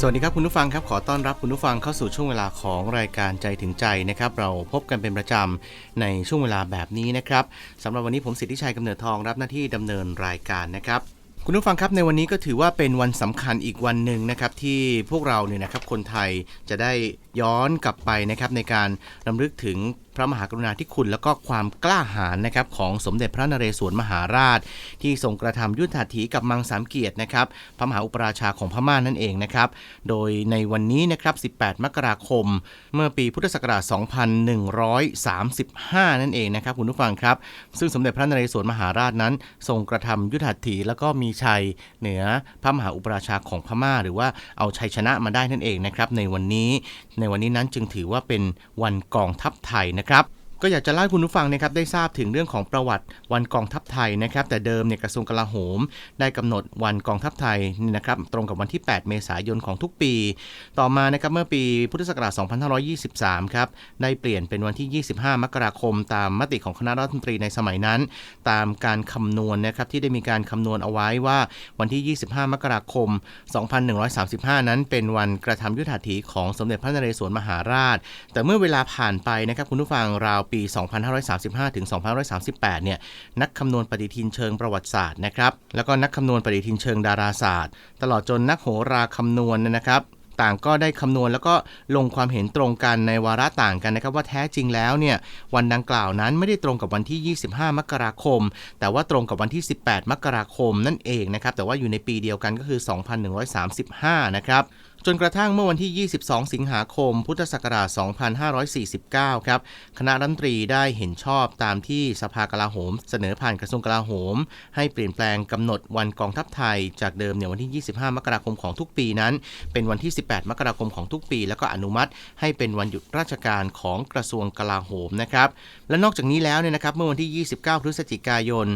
สวัสดีครับคุณผู้ฟังครับขอต้อนรับคุณผู้ฟังเข้าสู่ช่วงเวลาของรายการใจถึงใจนะครับ เราพบกันเป็นประจำในช่วงเวลาแบบนี้นะครับสำหรับวันนี้ผมสิทธิชัยกำเนิดทองรับหน้าที่ดำเนินรายการนะครับ คุณผู้ฟังครับในวันนี้ก็ถือว่าเป็นวันสำคัญอีกวันหนึ่งนะครับที่พวกเราเนี่ยนะครับคนไทยจะได้ย้อนกลับไปนะครับในการรำลึกถึงพระมหากรุณาธิคุณแล้วก็ความกล้าหาญนะครับของสมเด็จพระนเรศวรมหาราช ที่ทรงกระทำยุทธาถีกับมังสามเกียรตินะครับพระมหาอุปราชาของพม่านั่นเองนะครับโดยในวันนี้นะครับ 18 มกราคม เมื่อปีพุทธศักราช 2135 นั่นเองนะครับคุณผู้ฟังครับ ซึ่งสมเด็จพระนเรศวรมหาราชนั้น ทรงกระทำยุทธาถีแล้วก็มีชัย เหนือพระมหาอุปราชาของพม่า หรือว่าเอาชัยชนะมาได้นั่นเองนะครับในวันนี้ ในวันนี้นั้นจึงถือว่าเป็นวันกองทัพไทยนะครับ ก็อยากจะเล่าคุณผู้ฟังนะครับได้ทราบถึงเรื่องของประวัติวันกองทัพไทยนะครับ แต่เดิมเนี่ยกระทรวงกลาโหม ได้กำหนดวันกองทัพไทยนี่นะครับตรงกับวันที่ 8 เมษายนของทุกปี ต่อมานะครับเมื่อปีพุทธศักราช 2523 ครับได้เปลี่ยนเป็นวันที่ 25 มกราคม ตามมติของคณะรัฐมนตรีในสมัยนั้น ตามการคำนวณนะครับที่ได้มีการคำนวณเอาไว้ว่าวันที่ 25 มกราคม 2135 นั้น เป็นวันกระทำยุทธาถีของสมเด็จพระนเรศวรมหาราช แต่เมื่อเวลาผ่านไปนะครับคุณผู้ฟังราวปี 2535 ถึง 2538 เนี่ย นักคำนวณปฏิทินเชิงประวัติศาสตร์นะครับ แล้วก็นักคำนวณปฏิทินเชิงดาราศาสตร์ ตลอดจนนักโหราคำนวณนนะครับต่างก็ได้คำนวณแล้วก็ลงความเห็นตรงกันในวาระต่างกันนะครับว่าแท้จริงแล้วเนี่ยวันดังกล่าวนั้นไม่ได้ตรงกับวันที่ 25 มกราคม แต่ว่าตรงกับวันที่ 18 มกราคมนั่นเองนะครับแต่ว่าอยู่ในปีเดียวกันก็คือ 2135 นะครับ จนกระทั่งเมื่อวันที่ 22 สิงหาคม พุทธศักราช 2549 ครับ คณะรัฐมนตรีได้เห็นชอบตามที่สภากลาโหม เสนอผ่านกระทรวงกลาโหม ให้เปลี่ยนแปลงกำหนดวันกองทัพไทย จากเดิมเนี่ยวันที่ 25 มกราคมของทุกปีนั้น เป็นวันที่ 18 มกราคมของทุกปี แล้วก็อนุมัติ ให้เป็นวันหยุดราชการของกระทรวงกลาโหมนะครับ และนอกจากนี้แล้วเนี่ยนะครับ เมื่อวันที่ 29 พฤศจิกายน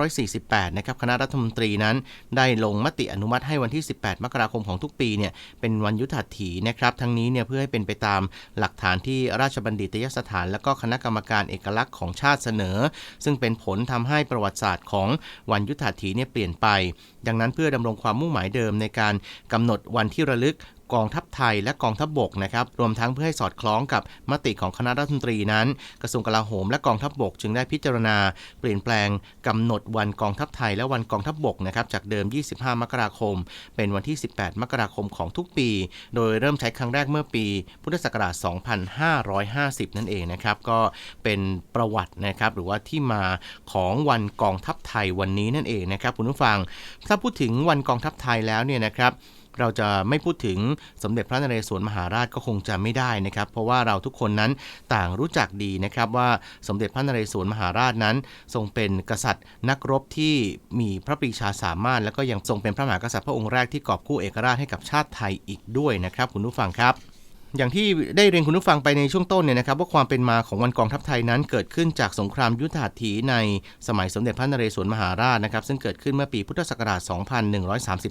2548 นะครับ คณะรัฐมนตรีนั้น ได้ลงมติอนุมัติให้วันที่ 18 มกราคมของทุกปีเนี่ยเป็นวันยุทธหัตถีนะครับทั้งนี้เนี่ยเพื่อให้เป็นไปตามหลักฐานที่ราชบัณฑิตยสถาน และก็คณะกรรมการเอกลักษณ์ของชาติเสนอ ซึ่งเป็นผลทำให้ประวัติศาสตร์ของวันยุทธหัตถีเนี่ยเปลี่ยนไป ดังนั้นเพื่อดำรงความมุ่งหมายเดิมในการกำหนดวันที่ระลึกกองทัพไทยและกองทัพบบกนะครับรวมทั้งเพื่อให้สอดคล้องกับมติของคณะรัฐมนตรีนั้น กระทรวงกลาโหมและกองทัพบบกจึงได้พิจารณา เปลี่ยนแปลงกำหนดวันกองทัพไทยและวันกองทัพบบกนะครับจากเดิม 25 มกราคม เป็นวันที่ 18 มกราคมของทุกปี โดยเริ่มใช้ครั้งแรกเมื่อปี พุทธศักราช 2550 นั่นเองนะครับก็เป็นประวัตินะครับหรือว่าที่มาของวันกองทัพไทยวันนี้นั่นเองนะครับคุณผู้ฟังถ้าพูดถึงวันกองทัพไทยแล้วเนี่ยนะครับ เราจะไม่พูดถึงสมเด็จพระนเรศวรมหาราชก็คงจะไม่ได้นะครับ เพราะว่าเราทุกคนนั้นต่างรู้จักดีนะครับว่าสมเด็จพระนเรศวรมหาราชนั้น ทรงเป็นกษัตริย์นักรบที่มีพระปรีชาสามารถ และก็ยังทรงเป็นพระมหากษัตริย์พระองค์แรกที่กอบกู้เอกราชให้กับชาติไทยอีกด้วยนะครับ คุณผู้ฟังครับ อย่างที่ได้เรียนคุณผู้ฟังไปในช่วงต้นเนี่ยนะครับว่าความเป็นมาของวันกองทัพไทยนั้นเกิดขึ้นจากสงครามยุทธาถีในสมัยสมเด็จพระนเรศวรมหาราชนะครับ ซึ่งเกิดขึ้นเมื่อปีพุทธศักราช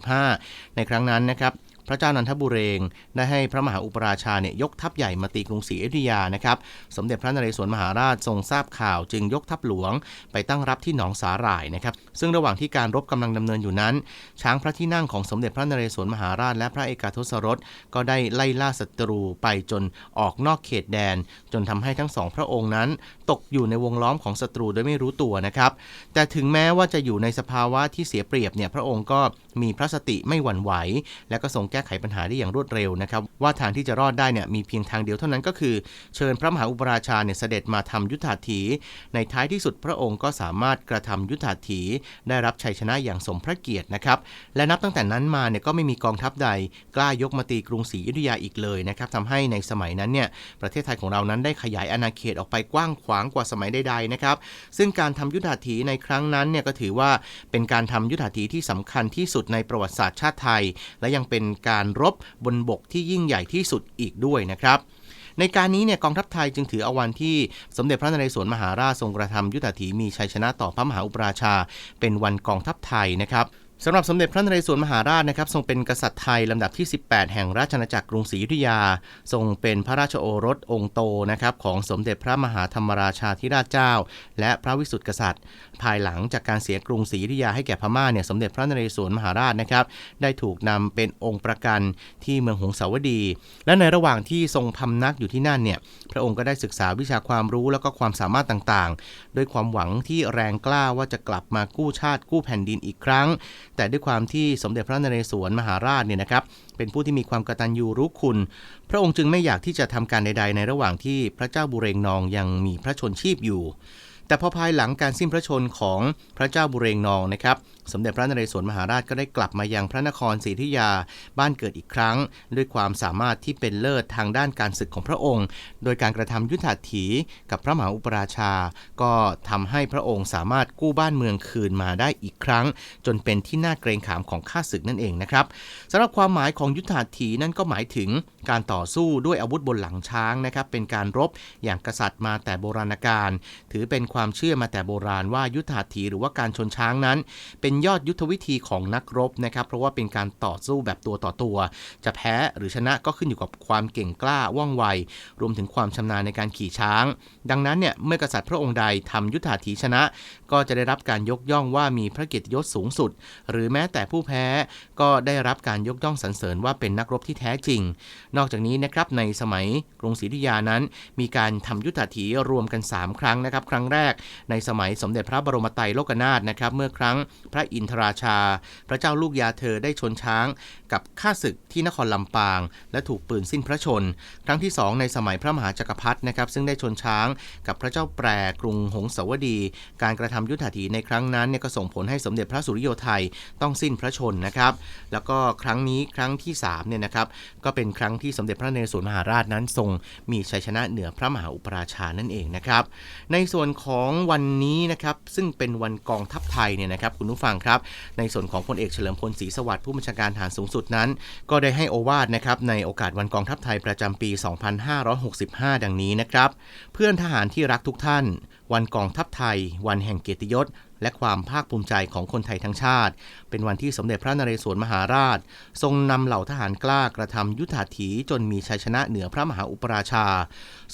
2135 ในครั้งนั้นนะครับ ระเจ้านันทบุเรง ได้ให้พระมหาอุปราชาเนี่ยยกทัพใหญ่มาตีกรุงศรีอยุธยานะครับ สมเด็จพระนเรศวรมหาราชทรงทราบข่าวจึงยกทัพหลวงไปตั้งรับที่หนองสาหร่ายนะครับ ซึ่งระหว่างที่การรบกำลังดำเนินอยู่นั้น ช้างพระที่นั่งของสมเด็จพระนเรศวรมหาราช และพระเอกาทศรสก็ได้ไล่ล่าศัตรูไปจนออกนอกเขตแดน จนทำให้ทั้งสองพระองค์นั้น ตกอยู่ในวงล้อมของศัตรูโดยไม่รู้ตัวนะครับ แต่ถึงแม้ว่าจะอยู่ในสภาวะที่เสียเปรียบเนี่ยพระองค์ก็มีพระสติไม่หวั่นไหว และก็ทรงแก้ไขปัญหาได้อย่างรวดเร็วนะครับว่าทางที่จะรอดได้เนี่ยมีเพียงทางเดียวเท่านั้นก็คือ เชิญพระมหาอุปราชาเนี่ยเสด็จมาทำยุทธาถี ในท้ายที่สุดพระองค์ก็สามารถกระทำยุทธาถี ได้รับชัยชนะอย่างสมพระเกียรตินะครับและนับตั้งแต่นั้นมาเนี่ยก็ไม่มีกองทัพใด กล้ายกมาตีกรุงศรีอยุธยาอีกเลยนะครับทำให้ในสมัยนั้นเนี่ยประเทศไทยของเรานั้นได้ขยายอาณาเขตออกไปกว้างขวางกว่าสมัยใดๆนะครับ ซึ่งการทำยุทธาถีในครั้งนั้นเนี่ยก็ถือว่าเป็นการทำยุทธาถีที่สำคัญที่สุดในประวัติศาสตร์ชาติไทย และยังเป็นการรบบนบกที่ยิ่งใหญ่ที่สุดอีกด้วยนะครับในการนี้เนี่ยกองทัพไทยจึงถือเอาวันที่สมเด็จพระนเรศวรมหาราชทรงกระทำยุทธาถีมีชัยชนะต่อพระมหาอุปราชา เป็นวันกองทัพไทยนะครับ สำหรับสมเด็จพระนเรศวรมหาราชนะครับทรงเป็นกษัตริย์ไทยลำดับที่ 18 แห่งราชอาณาจักรกรุงศรีอยุธยา ทรงเป็นพระราชโอรสองค์โตนะครับของสมเด็จพระมหาธรรมราชาธิราชเจ้า และพระวิสุทธิกษัตริย์ ภายหลังจากการเสียกรุงศรีอยุธยาให้แก่พม่าเนี่ยสมเด็จพระนเรศวรมหาราชนะครับได้ถูกนำเป็นองค์ประกันที่เมืองหงสาวดี และในระหว่างที่ทรงพำนักอยู่ที่นั่นเนี่ยพระองค์ก็ได้ศึกษาวิชาความรู้แล้วก็ความสามารถต่างๆ ด้วยความหวังที่แรงกล้าว่าจะกลับมากู้ชาติกู้แผ่นดินอีกครั้งแต่ด้วยความที่สมเด็จพระนเรศวรมหาราชเนี่ยนะครับเป็นผู้ที่มีความกตัญญูรู้คุณ พระองค์จึงไม่อยากที่จะทำการใด ๆ ในระหว่างที่พระเจ้าบุเรงนองยังมีพระชนชีพอยู่ แต่พอภายหลังการสิ้นพระชนของพระเจ้าบุเรงนองนะครับ สมเด็จพระนเรศวรมหาราชก็ได้กลับมายังพระนครศรีอยุธยาบ้านเกิดอีกครั้ง ด้วยความสามารถที่เป็นเลิศทางด้านการศึกของพระองค์ โดยการกระทำยุทธาถีกับพระมหาอุปราชา ก็ทำให้พระองค์สามารถกู้บ้านเมืองคืนมาได้อีกครั้ง จนเป็นที่น่าเกรงขามของข้าศึกนั่นเองนะครับสำหรับความหมายของยุทธาถีนั่นก็หมายถึงการต่อสู้ด้วยอาวุธบนหลังช้างนะครับเป็นการรบอย่างกษัตริย์มาแต่โบราณกาลถือเป็นความความเชื่อมาแต่โบราณว่ายุทธาถีหรือว่าการชนช้างนั้น เป็นยอดยุทธวิธีของนักรบนะครับ เพราะว่าเป็นการต่อสู้แบบตัวต่อตัว จะแพ้หรือชนะก็ขึ้นอยู่กับความเก่งกล้าว่องไว รวมถึงความชำนาญในการขี่ช้าง ดังนั้นเนี่ยเมื่อกษัตริย์พระองค์ใดทำยุทธาถีชนะ ก็จะได้รับการยกย่องว่ามีพระเกียรติยศสูงสุด หรือแม้แต่ผู้แพ้ก็ได้รับการยกย่องสรรเสริญว่าเป็นนักรบที่แท้จริง นอกจากนี้นะครับในสมัยกรุงศรีอยุธยานั้น มีการทำยุทธาถีรวมกัน 3 ครั้งนะครับ ครั้งแรกในสมัยสมเด็จพระบรมไตรโลกนาถนะครับเมื่อครั้งพระอินทราชา พระเจ้าลูกยาเธอได้ชนช้าง กับข้าศึกที่นครลำปาง และถูกปืนสิ้นพระชน ครั้งที่ 2 ในสมัยพระมหาจักรพรรดินะครับซึ่งได้ชนช้าง กับพระเจ้าแปรกรุงหงสาวดี การกระทำยุทธาถีในครั้งนั้นเนี่ยก็ส่งผลให้สมเด็จพระสุริโยไทยต้องสิ้นพระชนนะครับ แล้วก็ครั้งนี้ครั้งที่3เนี่ยนะครับก็เป็นครั้งที่สมเด็จพระนเรศวรมหาราชนั้นทรงมีชัยชนะเหนือพระมหาอุปราชานั่นเองนะครับในส่วนของวันนี้นะครับซึ่งเป็นวันกองทัพไทยเนี่ยนะครับคุณผู้ฟังครับ ในส่วนของพลเอกเฉลิมพลศรีสวัสดิ์ผู้บัญชาการทหารสูงสุดนั้น ก็ได้ให้โอวาทนะครับในโอกาสวันกองทัพไทยประจำปี 2565 ดังนี้นะครับ เพื่อนทหารที่รักทุกท่าน วันกองทัพไทย วันแห่งเกียรติยศ และความภาคภูมิใจของคนไทยทั้งชาติ เป็นวันที่สมเด็จพระนเรศวรมหาราช ทรงนำเหล่าทหารกล้ากระทำยุทธาถีจนมีชัยชนะเหนือพระมหาอุปราชา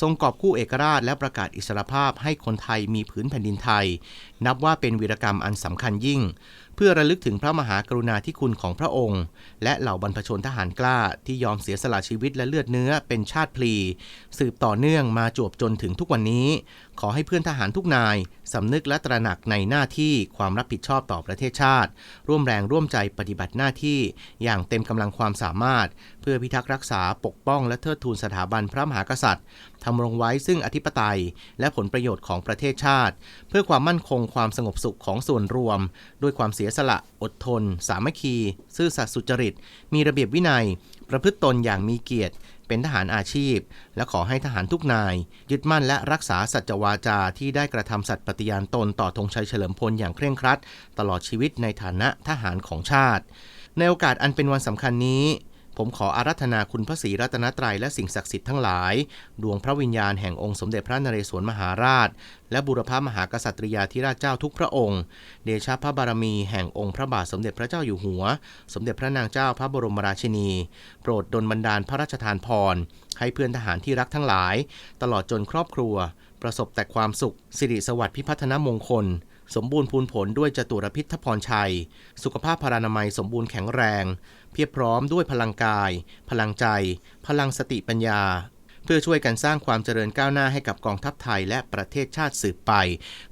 ทรงกอบกู้เอกราชและประกาศอิสรภาพให้คนไทยมีผืนแผ่นดินไทย นับว่าเป็นวีรกรรมอันสำคัญยิ่ง เพื่อระลึกถึงพระมหากรุณาธิคุณของพระองค์ และเหล่าบรรพชนทหารกล้าที่ยอมเสียสละชีวิตและเลือดเนื้อเป็นชาติพลี สืบต่อเนื่องมาจวบจนถึงทุกวันนี้ ขอให้เพื่อนทหารทุกนาย สำนึกและตระหนักในหน้าที่ความรับผิดชอบต่อประเทศชาติ ร่วมแรงร่วมใจปฏิบัติหน้าที่อย่างเต็มกำลังความสามารถ เพื่อพิทักษ์รักษาปกป้องและเทิดทูนสถาบันพระมหากษัตริย์ทำรงไว้ซึ่งอธิปไตย และผลประโยชน์ของประเทศชาติ เพื่อความมั่นคงความสงบสุขของส่วนรวม ด้วยความเสียสละ อดทน สามัคคี ซื่อสัตย์สุจริต มีระเบียบวินัย ประพฤติตนอย่างมีเกียรติ เป็นทหารอาชีพ และขอให้ทหารทุกนาย ยึดมั่นและรักษาสัจวาจาที่ได้กระทำสัตย์ปฏิญาณตนต่อธงชัยเฉลิมพลอย่างเคร่งครัด ตลอดชีวิตในฐานะทหารของชาติ ในโอกาสอันเป็นวันสำคัญนี้ ผมขออารัธนาคุณพระศรีรัตนตรัยและสิ่งศักดิ์สิทธิ์ทั้งหลาย ดวงพระวิญญาณแห่งองค์สมเด็จพระนเรศวรมหาราช และบุรพมหากษัตริยาธิราชเจ้าทุกพระองค์ เดชะพระบารมีแห่งองค์พระบาทสมเด็จพระเจ้าอยู่หัว สมเด็จพระนางเจ้าพระบรมราชินี โปรดดลบันดาลพระราชทานพร ให้เพื่อนทหารที่รักทั้งหลาย ตลอดจนครอบครัว ประสบแต่ความสุข สิริสวัสดิ์พิพัฒนมงคล สมบูรณ์พูนผลด้วยจตุรพิทพรชัย สุขภาพพรานามัยสมบูรณ์แข็งแรง เพียบพร้อมด้วยพลังกาย พลังใจ พลังสติปัญญา เพื่อช่วยกันสร้างความเจริญก้าวหน้าให้กับกองทัพไทยและประเทศชาติสืบไป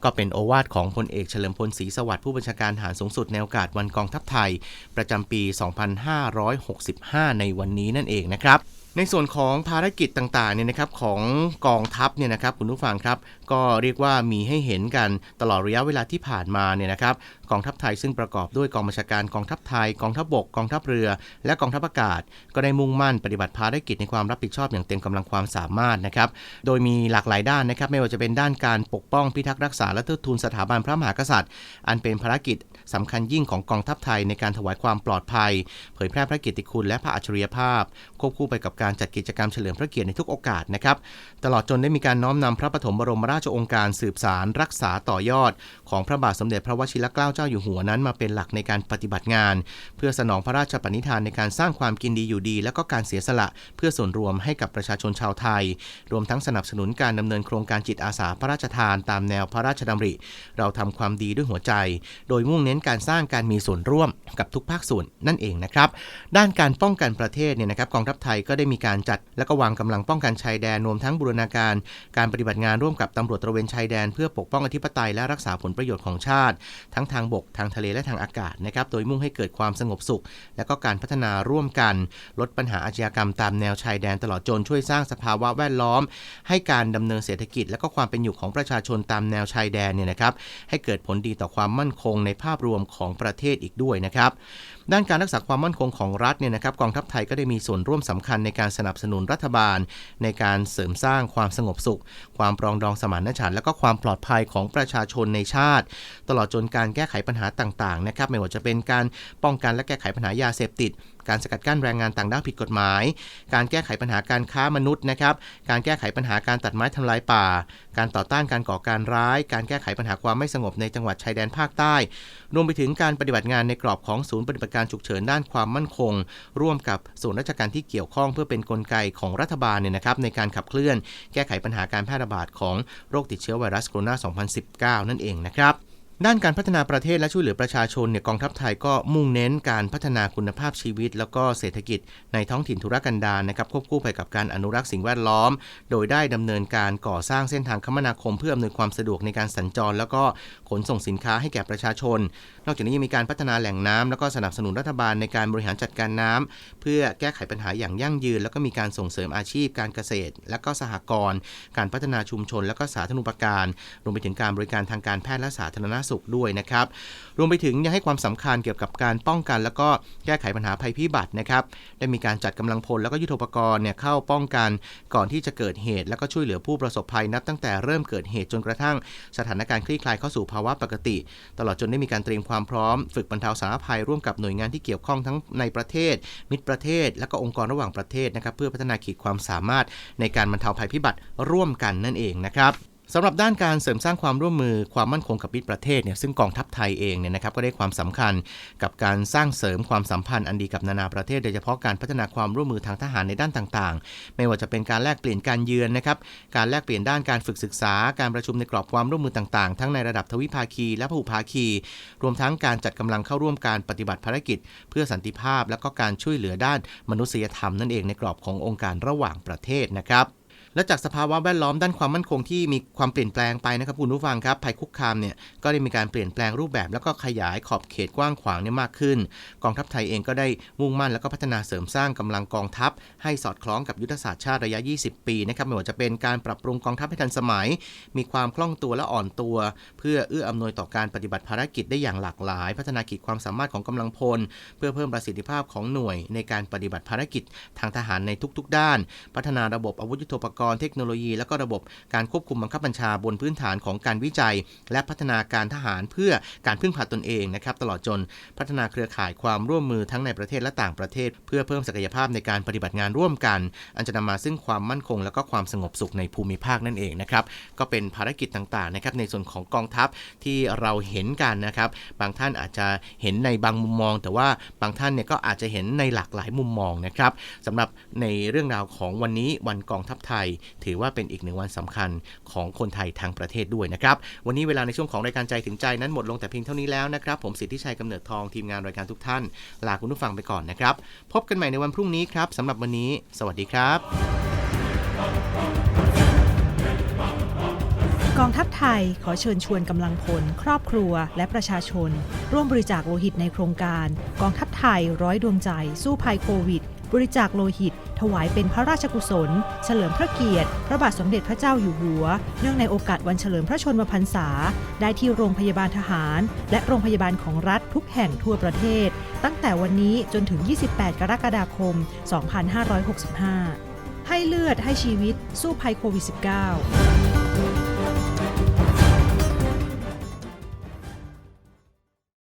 ก็เป็นโอวาทของพลเอกเฉลิมพลศรีสวัสดิ์ผู้บัญชาการทหารสูงสุดในโอกาสวันกองทัพไทย ประจำปี 2565 ในวันนี้นั่นเองนะครับ ในส่วนของภารกิจต่างๆเนี่ยนะครับของกองทัพเนี่ยนะครับคุณผู้ฟังครับก็เรียกว่ามีให้เห็นกันตลอดระยะเวลาที่ผ่านมาเนี่ยนะครับกองทัพไทยซึ่งประกอบด้วยกองบัญชาการกองทัพไทย กองทัพบก กองทัพเรือ และกองทัพอากาศ ก็ได้มุ่งมั่นปฏิบัติภารกิจในความรับผิดชอบอย่างเต็มกำลังความสามารถนะครับโดยมีหลากหลายด้านนะครับไม่ว่าจะเป็นด้านการปกป้องพิทักษ์รักษาและเทิดทูนสถาบันพระมหากษัตริย์ อันเป็นภารกิจ สำคัญยิ่งของกองทัพไทยในการถวายความปลอดภัย เผยแพร่พระเกียรติคุณและพระอัจฉริยภาพ ควบคู่ไปกับการจัดกิจกรรมเฉลิมพระเกียรติในทุกโอกาสนะครับตลอดจนได้มีการน้อมนำพระปฐมบรมราราชองค์การสืบสารรักษาต่อยอด ของพระบาทสมเด็จพระวชิรเกล้าเจ้าอยู่หัวนั้นมาเป็นหลักในการปฏิบัติงาน เพื่อสนองพระราชปณิธานในการสร้างความกินดีอยู่ดี และก็การเสียสละเพื่อส่วนรวมให้กับประชาชนชาวไทย รวมทั้งสนับสนุนการดำเนินโครงการจิตอาสาพระราชทาน ตามแนวพระราชดำริ เราทำความดีด้วยหัวใจ โดยมุ่งเน้นการสร้างการมีส่วนร่วมกับทุกภาคส่วนนั่นเองนะครับ ด้านการป้องกันประเทศเนี่ยนะครับกองทัพไทยก็ได้มีการจัดและก็วางกำลังป้องกันชายแดนรวมทั้งบูรณาการ การปฏิบัติงานร่วมกับตำรวจตระเวนชายแดน เพื่อปกป้องอธิปไตยและรักษาผลประโยชน์ของชาติ ทั้งทางบกทางทะเลและทางอากาศนะครับโดยมุ่งให้เกิดความสงบสุข และก็การพัฒนาร่วมกัน ลดปัญหาอาชญากรรมตามแนวชายแดนตลอดจนช่วยสร้างสภาวะแวดล้อม ให้การดำเนินเศรษฐกิจ และก็ความเป็นอยู่ของประชาชนตามแนวชายแดนเนี่ยนะครับให้เกิดผลดีต่อความมั่นคงในภาพรวมของประเทศอีกด้วยนะครับ ด้านการรักษาความมั่นคงของรัฐเนี่ยนะครับกองทัพไทยก็ได้มีส่วนร่วมสำคัญในการสนับสนุนรัฐบาล ในการเสริมสร้างความสงบสุข ความปรองดองสมานฉันท์และก็ความปลอดภัยของประชาชนในชาติ ตลอดจนการแก้ไขปัญหาต่างๆนะครับไม่ว่าจะเป็นการป้องกันและแก้ไขปัญหายาเสพติด การสกัดกั้นแรงงานต่างด้าวผิดกฎหมาย การแก้ไขปัญหาการค้ามนุษย์นะครับการแก้ไขปัญหาการตัดไม้ทำลายป่า การต่อต้านการก่อการร้าย การแก้ไขปัญหาความไม่สงบในจังหวัดชายแดนภาคใต้ รวมไปถึงการปฏิบัติงานในกรอบของศูนย์ปฏิบัติการฉุกเฉินด้านความมั่นคง ร่วมกับส่วนราชการที่เกี่ยวข้องเพื่อเป็นนกลไกของรัฐบาลเนี่ยนะครับในการขับเคลื่อน แก้ไขปัญหาการแพร่ระบาดของโรคติดเชื้อไวรัสโคโรนา 2019 นั่นเองนะครับ ด้านการพัฒนาประเทศและช่วยเหลือประชาชนเนี่ยกองทัพไทยก็มุ่งเน้นการพัฒนาคุณภาพชีวิต แล้วก็เศรษฐกิจในท้องถิ่นธุรกันดารนะครับควบคู่ไปกับการอนุรักษ์สิ่งแวดล้อม โดยได้ดำเนินการก่อสร้างเส้นทางคมนาคมเพื่ออำนวยความสะดวกในการสัญจร แล้วก็ขนส่งสินค้าให้แก่ประชาชน นอกจากนี้ยังมีการพัฒนาแหล่งน้ำแล้วก็สนับสนุนรัฐบาลในการบริหารจัดการน้ำเพื่อแก้ไขปัญหาอย่างยั่งยืน แล้วก็มีการส่งเสริมอาชีพ การเกษตร และก็สหกรณ์การพัฒนาชุมชน และก็สาธารณูปการรวมไปถึงการบริการทางการแพทย์และสาธารณสุขด้วยนะครับ รวมไปถึงยังให้ความสำคัญเกี่ยวกับการป้องกัน แล้วก็แก้ไขปัญหาภัยพิบัตินะครับ ได้มีการจัดกำลังพลแล้วก็ยุทโธปกรณ์เนี่ยเข้าป้องกันก่อนที่จะเกิดเหตุ แล้วก็ช่วยเหลือผู้ประสบภัยนับตั้งแต่เริ่มเกิดเหตุจนกระทั่งสถานการณ์คลี่คลายเข้าสู่ภาวะปกติ ตลอดจนได้มีการเตรียมความพร้อม ฝึกบรรเทาสาธารณภัยร่วมกับหน่วยงานที่เกี่ยวข้องทั้งในประเทศ มิตรประเทศ และก็องค์กรระหว่างประเทศนะครับเพื่อพัฒนาขีดความสามารถในการบรรเทาภัยพิบัติร่วมกันนั่นเองนะครับ สำหรับด้านการเสริมสร้างความร่วมมือความมั่นคงกับมิตรประเทศเนี่ยซึ่งกองทัพไทยเองเนี่ยนะครับก็ได้ความสำคัญกับการสร้างเสริมความสัมพันธ์อันดีกับนานาประเทศโดยเฉพาะการพัฒนาความร่วมมือทางทหารในด้านต่างๆ ไม่ว่าจะเป็นการแลกเปลี่ยนการเยือนนะครับการแลกเปลี่ยนด้านการฝึกศึกษา การประชุมในกรอบความร่วมมือต่างๆ ทั้งในระดับทวิภาคีและพหุภาคี รวมทั้งการจัดกำลังเข้าร่วมการปฏิบัติภารกิจ เพื่อสันติภาพ และก็การช่วยเหลือด้านมนุษยธรรมนั่นเองในกรอบขององค์การระหว่างประเทศนะครับ และจากสภาวะแวดล้อมด้านความมั่นคงที่มีความเปลี่ยนแปลงไปนะครับคุณผู้ฟังครับภัยคุกคามเนี่ยก็ได้มีการเปลี่ยนแปลงรูปแบบ แล้วก็ขยายขอบเขตกว้างขวางเนี่ยมากขึ้น กองทัพไทยเองก็ได้มุ่งมั่นแล้วก็พัฒนาเสริมสร้างกำลังกองทัพ ให้สอดคล้องกับยุทธศาสตร์ชาติระยะ 20 ปีนะครับไม่ว่าจะเป็นการปรับปรุงกองทัพให้ทันสมัย มีความคล่องตัวและอ่อนตัว เพื่อเอื้ออำนวยต่อการปฏิบัติภารกิจได้อย่างหลากหลาย พัฒนาขีดความสามารถของกำลังพล เพื่อเพิ่มประสิทธิภาพของหน่วย ในการปฏิบัติภารกิจทางทหารในทุก ๆ ด้าน พัฒนาระบบอาวุธยุทโธปกรณ์เทคโนโลยี และก็ระบบการควบคุมบังคับบัญชาบนพื้นฐานของการวิจัย และพัฒนาการทหารเพื่อการพึ่งพาตนเองนะครับตลอดจนพัฒนาเครือข่ายความร่วมมือทั้งในประเทศและต่างประเทศ เพื่อเพิ่มศักยภาพในการปฏิบัติงานร่วมกัน อันจะนำมาซึ่งความมั่นคง และก็ความสงบสุขในภูมิภาคนั่นเองนะครับก็เป็นภารกิจต่างๆนะครับในส่วนของกองทัพที่เราเห็นกันนะครับบางท่านอาจจะเห็นในบางมุมมอง แต่ว่าบางท่านเนี่ยก็อาจจะเห็นในหลากหลายมุมมองนะครับสำหรับในเรื่องราวของวันนี้วันกองทัพไทยถือว่าเป็นอีกหนึ่งวันสำคัญของคนไทยทั้งประเทศด้วยนะครับ วันนี้เวลาในช่วงของรายการใจถึงใจนั้นหมดลงแต่เพียงเท่านี้แล้วนะครับ ผมสิทธิชัยกำเนิดทองทีมงานรายการทุกท่าน ลาคุณผู้ฟังไปก่อนนะครับ พบกันใหม่ในวันพรุ่งนี้ครับสำหรับวันนี้ สวัสดีครับ กองทัพไทยขอเชิญชวนกำลังพล ครอบครัว และประชาชน ร่วมบริจาคโลหิตในโครงการ กองทัพไทยร้อยดวงใจสู้ภัยโควิด บริจาคโลหิต ถวายเป็นพระราชกุศล เฉลิมพระเกียรติ พระบาทสมเด็จพระเจ้าอยู่หัว เนื่องในโอกาสวันเฉลิมพระชนมพรรษา ได้ที่โรงพยาบาลทหาร และโรงพยาบาลของรัฐทุกแห่งทั่วประเทศ ตั้งแต่วันนี้จนถึง 28 กรกฎาคม 2565 ให้เลือดให้ชีวิตสู้ภัยโควิด -19